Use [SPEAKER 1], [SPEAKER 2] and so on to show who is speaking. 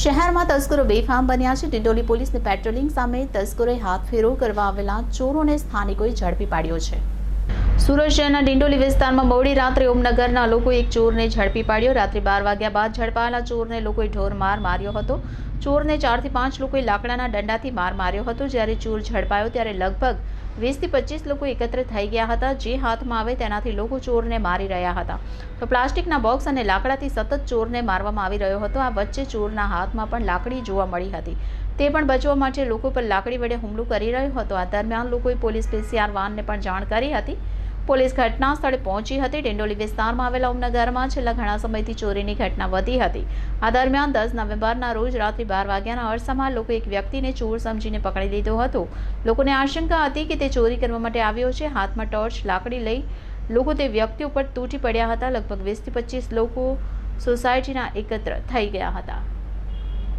[SPEAKER 1] શહેરમાં તસ્કરો બેફામ બન્યા છે. ડિંડોલી પોલીસની પેટ્રોલિંગ સામે તસ્કરોએ હાથફેરો કરવા આવેલા ચોરોને સ્થાનિકોએ ઝડપી પાડ્યો છે. સુરત શહેરના ડિંડોલી વિસ્તારમાં મોડી રાત્રે ઓમનગરના લોકોએ એક ચોરને ઝડપી પાડ્યો. રાત્રે બાર વાગ્યા બાદ ઝડપાયેલા ચોરને લોકોએ ઢોર માર માર્યો હતો. ચોરને ચારથી પાંચ લોકોએ લાકડાના દંડાથી માર માર્યો હતો. જ્યારે ચોર ઝડપાયો ત્યારે લગભગ વીસથી પચીસ લોકો એકત્ર થઈ ગયા હતા. જે હાથમાં આવે તેનાથી લોકો ચોરને મારી રહ્યા હતા. તો પ્લાસ્ટિકના બોક્સ અને લાકડાથી સતત ચોરને મારવામાં આવી રહ્યો હતો. આ વચ્ચે ચોરના હાથમાં પણ લાકડી જોવા મળી હતી. તે પણ બચવા માટે લોકો પર લાકડી વડે હુમલો કરી રહ્યો હતો. આ દરમિયાન લોકોએ પોલીસ પીસીઆર વાનને પણ જાણ કરી હતી. પોલીસ ઘટના સ્થળે પહોંચી હતી. ડિંડોલી વિસ્તારમાં આવેલા ઉમનગરમાં છેલ્લા ઘણા સમયથી ચોરીની ઘટના વધી હતી. આ દરમિયાન દસ નવેમ્બરના રોજ રાત્રે બાર વાગ્યાના અરસામાં લોકો એક વ્યક્તિને ચોર સમજીને પકડી લીધો હતો. લોકોને આશંકા હતી કે તે ચોરી કરવા માટે આવ્યો છે. હાથમાં ટોર્ચ, લાકડી લઈ લોકો તે વ્યક્તિ ઉપર તૂટી પડ્યા હતા. લગભગ વીસથી પચીસ લોકો સોસાયટીના એકત્ર થઈ ગયા હતા.